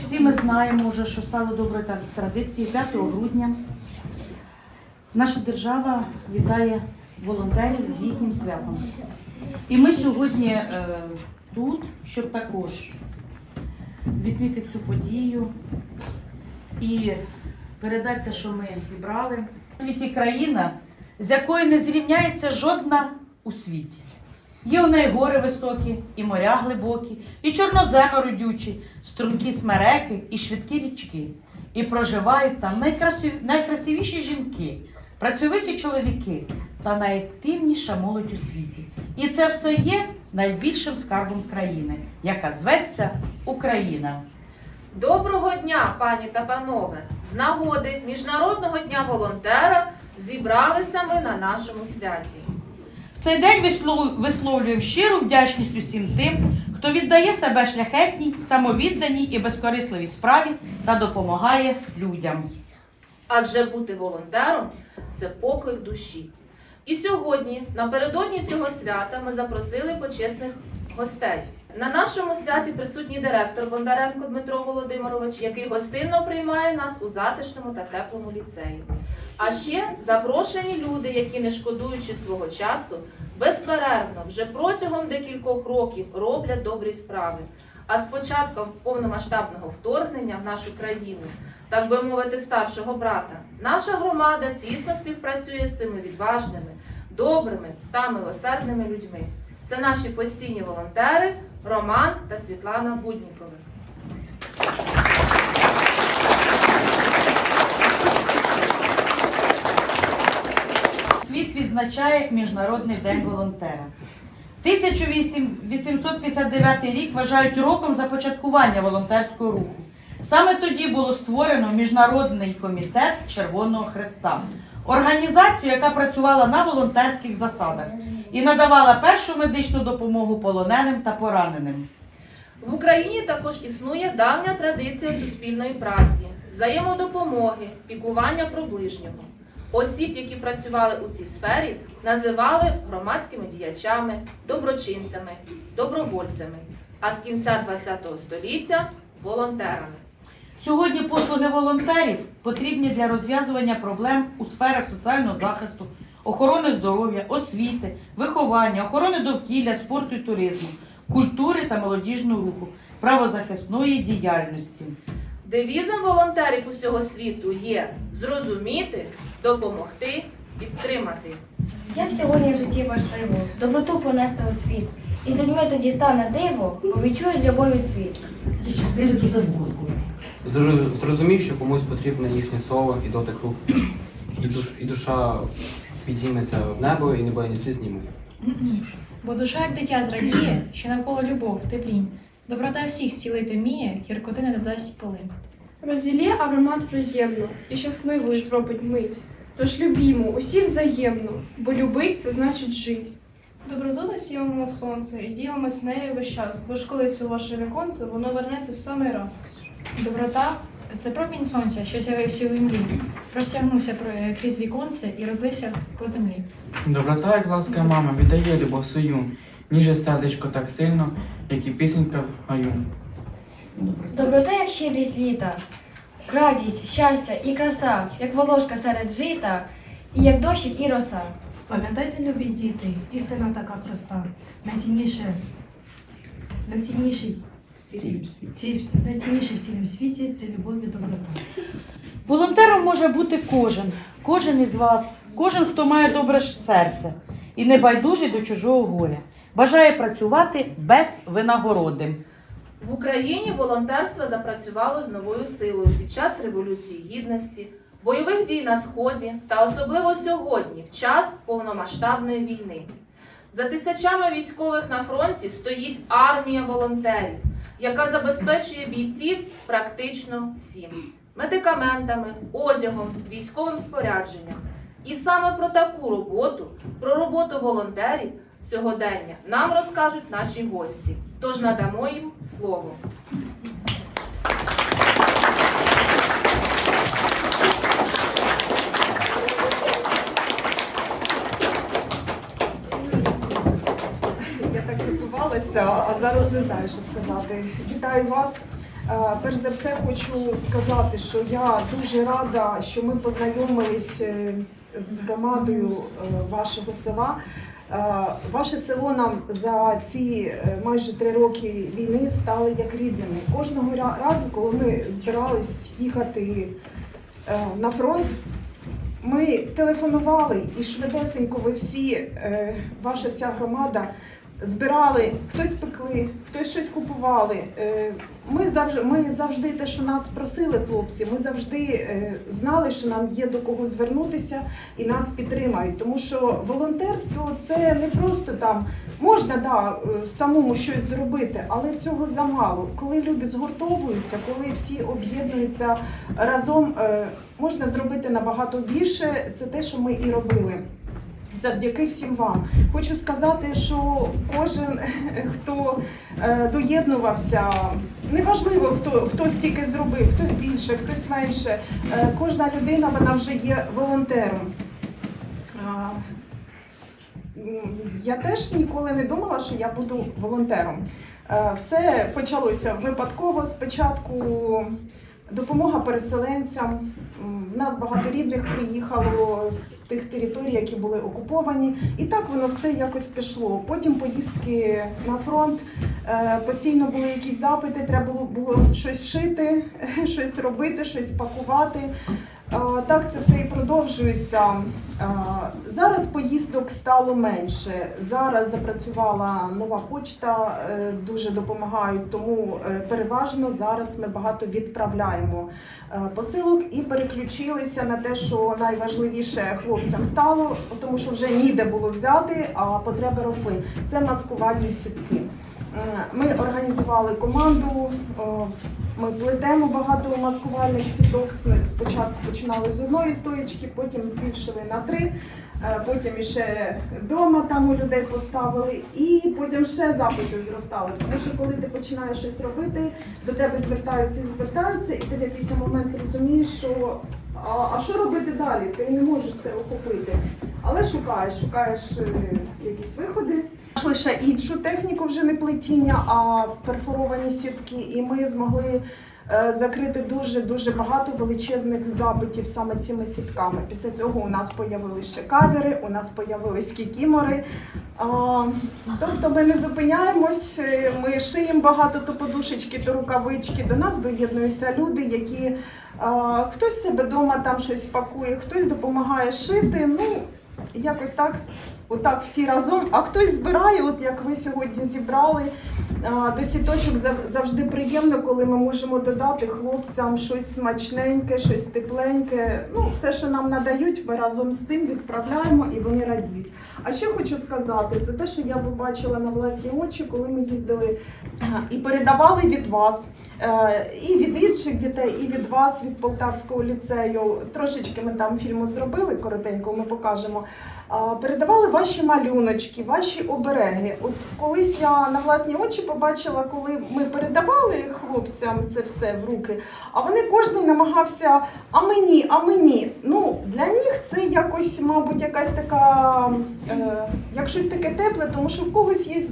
Всі ми знаємо вже, що стало доброю традицією 5 грудня. Наша держава вітає волонтерів з їхнім святом. І ми сьогодні е, тут, щоб також відмітити цю подію і передати те, що ми зібрали. У світі країна, з якою не зрівняється жодна у світі. Є у неї гори високі, і моря глибокі, і чорноземи родючі, стрункі смереки і швидкі річки. І проживають там найкрасив- найкрасивіші жінки, працьовиті чоловіки та найактивніша молодь у світі. І це все є найбільшим скарбом країни, яка зветься Україна. Доброго дня, пані та панове! З нагоди Міжнародного дня волонтера зібралися ми на нашому святі. Цей день вислов- висловлюємо щиру вдячність усім тим, хто віддає себе шляхетній, самовідданій і безкорисливій справі та допомагає людям. Адже бути волонтером це поклик душі. І сьогодні, напередодні цього свята, ми запросили почесних гостей. На нашому святі присутній директор Бондаренко Дмитро Володимирович, який гостинно приймає нас у затишному та теплому ліцеї. А ще запрошені люди, які, не шкодуючи свого часу, безперервно вже протягом декількох років роблять добрі справи. А з початком повномасштабного вторгнення в нашу країну, так би мовити, старшого брата, наша громада тісно співпрацює з цими відважними, добрими та милосердними людьми. Це наші постійні волонтери Роман та Світлана Буднікови. Світ відзначає Міжнародний день волонтера. 1859 рік вважають роком започаткування волонтерського руху. Саме тоді було створено Міжнародний комітет Червоного Хреста, організацію, яка працювала на волонтерських засадах і надавала першу медичну допомогу полоненим та пораненим. В Україні також існує давня традиція суспільної праці, взаємодопомоги, піклування про ближнього. Осіб, які працювали у цій сфері, називали громадськими діячами, доброчинцями, добровольцями, а з кінця ХХ століття волонтерами. Сьогодні послуги волонтерів потрібні для розв'язування проблем у сферах соціального захисту, охорони здоров'я, освіти, виховання, охорони довкілля, спорту і туризму, культури та молодіжного руху, правозахисної діяльності. Девізом волонтерів усього світу є зрозуміти, допомогти, підтримати. Як сьогодні в житті важливо доброту понести у світ. І з людьми тоді стане диво, бо відчують любов від світу. Зро- Зрозумів, що комусь потрібне їхнє слово і дотик рук. І, душ, і душа підійметься в небо і не буде ні сліз, ні. Бо душа, як дитя, зрадіє, що навколо любов, теплінь. Доброта всіх зцілити вміє, гіркоти не додасть полин. Розділє аромат приємно і щасливою зробить мить. Тож любімо усі взаємно, бо любить це значить жить. Доброту носімо, мов сонце, і ділимось нею весь час, бо ж колись у ваше віконце воно вернеться в самий раз. Доброта це промінь сонця, що з'явився у імлі, розтягнувся про- крізь віконце і розлився по землі. Доброта, як ласка мама, віддає любов свою, ніже сердечко так сильно, як і пісенька в гаю. Доброта, як щедрість літа, радість, щастя і краса, як волошка серед жита, і як дощик і роса. Пам'ятайте, любі діти, істина така проста. Найцінніше, найцінніше, в ці, ці, найцінніше в цілому світі це любов і доброта. Волонтером може бути кожен, кожен із вас, кожен, хто має добре серце і не байдужий до чужого горя, бажає працювати без винагороди. В Україні волонтерство запрацювало з новою силою під час Революції Гідності, бойових дій на Сході та особливо сьогодні, в час повномасштабної війни. За тисячами військових на фронті стоїть армія волонтерів, яка забезпечує бійців практично всім медикаментами, одягом, військовим спорядженням. І саме про таку роботу, про роботу волонтерів сьогодення нам розкажуть наші гості. Тож надамо їм слово. А зараз не знаю, що сказати. Вітаю вас Е, Перш за все хочу сказати, що я дуже рада, що ми познайомились е, з громадою е, вашого села. Е, Ваше село нам за ці е, майже три роки війни стали як рідними. Кожного разу, коли ми збирались їхати е, на фронт, ми телефонували і швидесенько ви всі, ваша вся громада, збирали, хтось пекли, хтось щось купували. Е, Ми завжди, ми завжди те, що нас просили хлопці, ми завжди е, знали, що нам є до кого звернутися і нас підтримають. Тому що волонтерство це не просто там можна да, е, самому щось зробити, але цього замало. Коли люди згуртовуються, коли всі об'єднуються разом, можна зробити набагато більше. Це те, що ми і робили. Завдяки всім вам. Хочу сказати, що кожен, хто е, доєднувався, неважливо, хто, хто стільки зробив, хтось більше, хтось менше, е, кожна людина вона вже є волонтером. Я теж ніколи не думала, що я буду волонтером. Е, Все почалося випадково. Спочатку допомога переселенцям. В нас багато рідних приїхало з тих територій, які були окуповані, і так воно все якось пішло. Потім поїздки на фронт, е, постійно були якісь запити, треба було, було щось шити, щось робити, щось пакувати. Так це все і продовжується. Зараз поїздок стало менше. Зараз запрацювала нова почта, е, дуже допомагають. Тому е, переважно зараз ми багато відправляємо е, посилок і переключилися на те, що найважливіше хлопцям стало, тому що вже ніде було взяти, а потреби росли. Це маскувальні сітки. Ми організували команду. Ми плетемо багато маскувальних сіток. Спочатку починали з одної стоїчки, потім збільшили на три, е, потім іще вдома там у людей поставили, і потім ще запити зростали. Тому що коли ти починаєш щось робити, до тебе звертаються і звертаються, і ти в якийсь момент розумієш, що а, а що робити далі? Ти не можеш це охопити. Але шукаєш, шукаєш е, якісь виходи. Лише іншу техніку вже не плетіння, а перфоровані сітки, і ми змогли закрити дуже дуже багато величезних запитів саме цими сітками. Після цього у нас появилися ще кавери, у нас появились кікімори. Тобто ми не зупиняємось, е, ми шиємо багато то подушечки, то рукавички. До нас доєднуються люди, які хтось себе вдома там щось пакує, хтось допомагає шити. Ну якось так, отак всі разом. А хтось збирає, от як ви сьогодні зібрали. До сіточок завжди приємно, коли ми можемо додати хлопцям щось смачненьке, щось тепленьке. Ну, все, що нам надають, ми разом з цим відправляємо і вони радіють. А ще хочу сказати, це те, що я побачила на власні очі, коли ми їздили і передавали від вас, і від інших дітей, і від вас, від Полтавського ліцею. Трошечки ми там фільму зробили коротенько, ми покажемо. Передавали ваші малюночки, ваші обереги. От колись я на власні очі побачила, коли ми передавали хлопцям це все в руки, а вони кожен намагався, а мені, а мені. Ну, для них це якось, мабуть, якась така, е, як щось таке тепле, тому що в когось є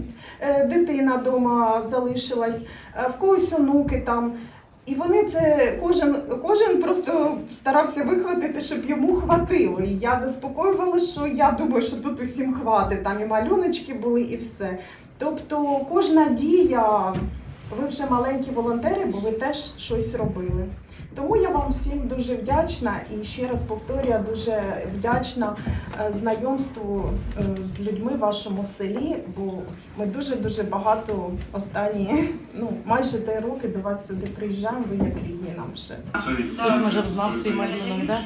е, дитина вдома залишилась, е, в когось онуки там. І вони це кожен, кожен просто старався вихватити, щоб йому хватило. І я заспокоювала, що я думаю, що тут усім хватить. Там і малюночки були, і все. Тобто кожна дія, ви вже маленькі волонтери, бо ви теж щось робили. Тому я вам всім дуже вдячна і ще раз повторюю, дуже вдячна е, знайомству е, з людьми в вашому селі, бо ми дуже дуже багато останні, ну майже три роки до вас сюди приїжджаємо. Ви як рідні нам вже. Хтось може знав свій малюнок, да?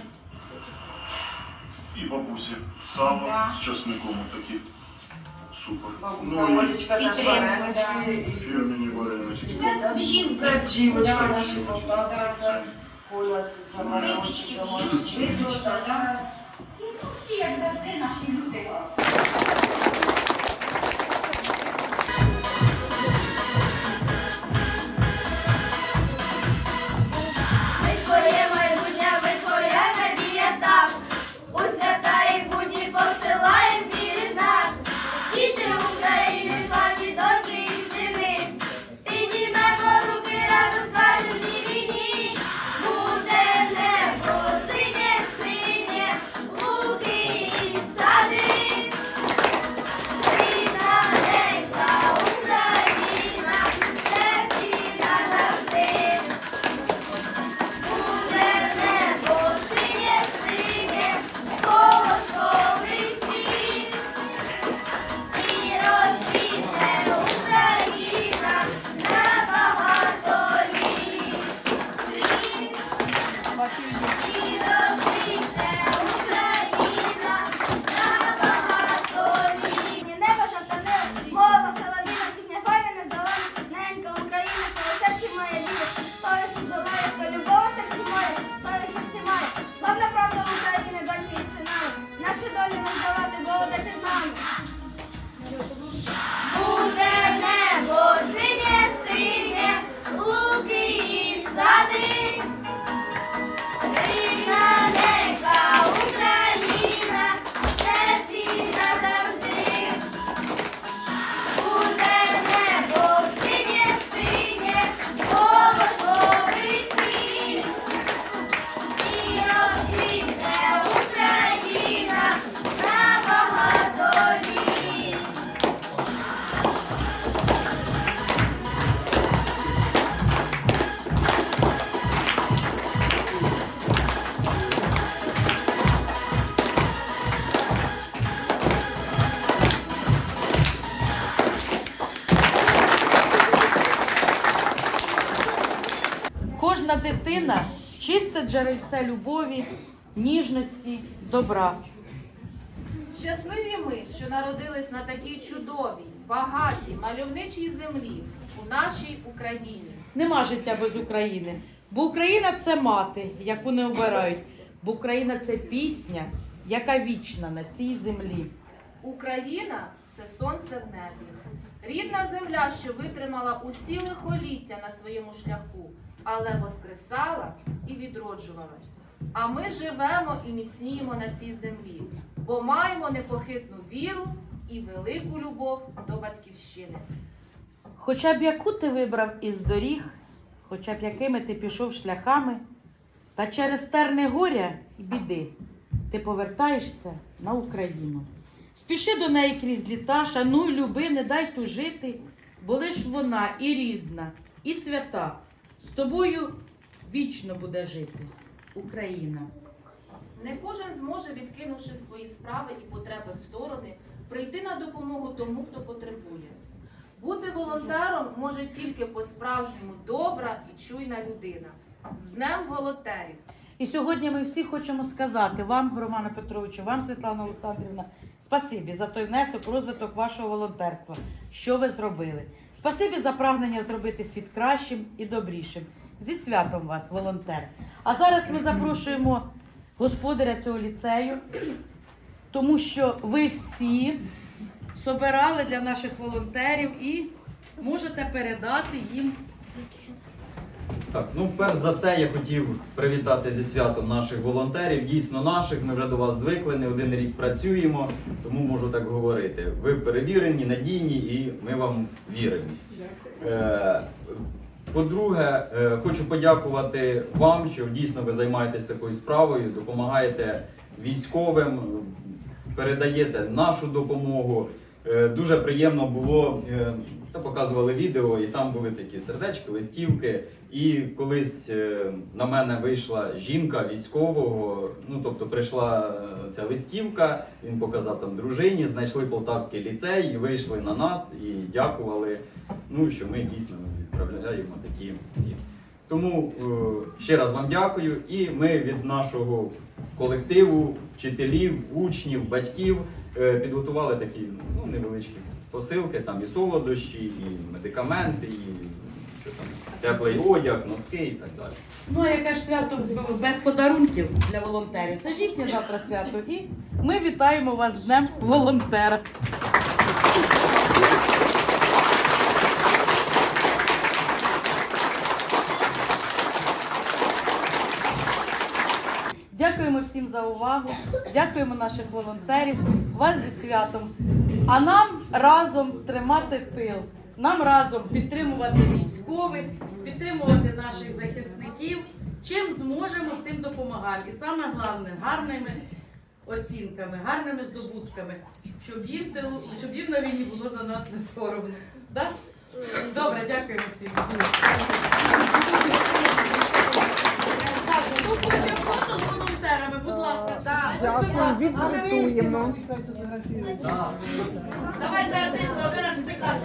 І бабусі. Сало з часником такі. Супер. Ну і фірмені варенички. Це бджілочка наші полтавські. Пояс за варенички, домашні. Всі, як завжди, наші люди. Дитина чисте джерельце любові, ніжності, добра. Щасливі ми, що народились на такій чудовій, багатій, мальовничій землі у нашій Україні. Нема життя без України. Бо Україна це мати, яку не обирають. Бо Україна це пісня, яка вічна на цій землі. Україна це сонце в небі. Рідна земля, що витримала усі лихоліття на своєму шляху, але воскресала і відроджувалась. А ми живемо і міцніємо на цій землі, бо маємо непохитну віру і велику любов до батьківщини. Хоча б яку ти вибрав із доріг, хоча б якими ти пішов шляхами, та через терни горя і біди ти повертаєшся на Україну. Спіши до неї крізь літа, шануй, люби, не дай тужити, бо лиш вона і рідна, і свята. З тобою вічно буде жити Україна. Не кожен зможе, відкинувши свої справи і потреби в сторони, прийти на допомогу тому, хто потребує. Бути волонтером може тільки по-справжньому добра і чуйна людина. З Днем волонтерів! І сьогодні ми всі хочемо сказати вам, Романа Петровичу, вам, Світлана Олександрівна, спасибі за той внесок, розвиток вашого волонтерства, що ви зробили. Спасибі за прагнення зробити світ кращим і добрішим. Зі святом вас, волонтер. А зараз ми запрошуємо господаря цього ліцею, тому що ви всі собирали для наших волонтерів і можете передати їм Так, ну перш за все я хотів привітати зі святом наших волонтерів, дійсно наших. Ми вже до вас звикли, не один рік працюємо, тому можу так говорити. Ви перевірені, надійні і ми вам віримо. Е, По-друге, е, хочу подякувати вам, що дійсно ви займаєтесь такою справою, допомагаєте військовим, передаєте нашу допомогу. Е, Дуже приємно було, та показували відео, і там були такі сердечки, листівки. І колись е, на мене вийшла жінка військового. Ну тобто прийшла е, ця листівка, він показав там дружині, знайшли полтавський ліцей і вийшли на нас і дякували. Ну що ми дійсно відправляємо такі ці. Тому е, ще раз вам дякую. І ми від нашого колективу, вчителів, учнів, батьків підготували такі ну, невеличкі посилки, там і солодощі, і медикаменти, і що там, теплий одяг, носки і так далі. Ну, а яке ж свято без подарунків для волонтерів? Це ж їхнє завтра свято. І ми вітаємо вас з Днем волонтера. Дякуємо всім за увагу. Дякуємо наших волонтерів. Вас зі святом. А нам разом тримати тил. Нам разом підтримувати військових, підтримувати наших захисників. Чим зможемо, всім допомагаємо. І саме головне гарними оцінками, гарними здобутками, щоб їм щоб їм на війні було за нас не соромно. Да? Добре, дякуємо всім. Так, з волонтерами, будь ласка. Дякую, відзвітуємо. Давайте артист 11 клас.